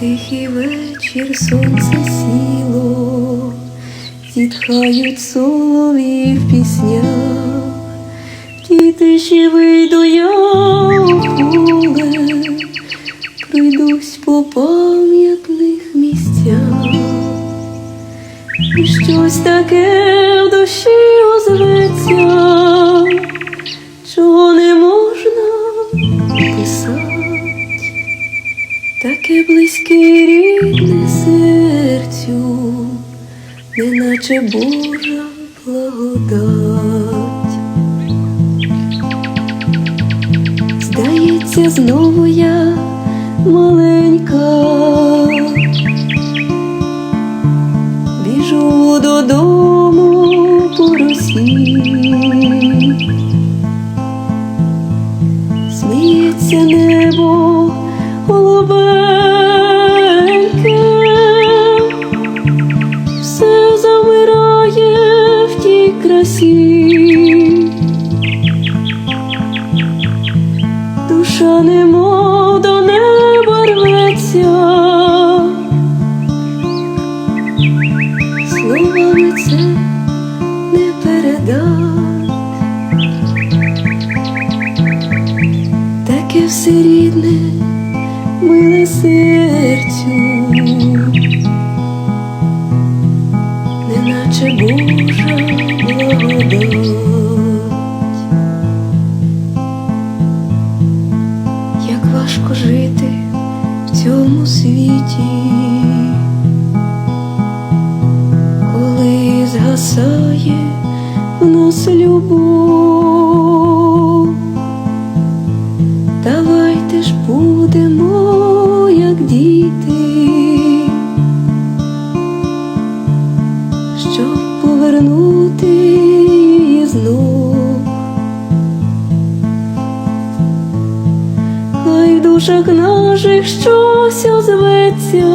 тихий вечір сонце сіло, зітхають солові в піснях, в тиші вийду я поле, пройдусь по пам'ятних місцях, і щось таке в душі озветься, таке близьке рідне серцю, неначе Божа благодать. Здається, знову я маленька, біжу додому по росі. Сміється небо голубеньке, красі, душа немов до неба рветься, словами це не передать. таке все рідне, миле серцю, важко жити в цьому світі, коли згасає в нас любов. Давайте ж будемо, як діти, щоб повернути душах наших щось озветься,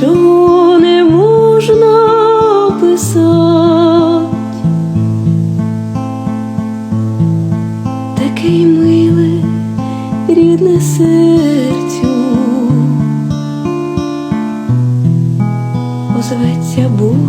чого не можна писати. Такий миле, рідне серцю, озветься Бог.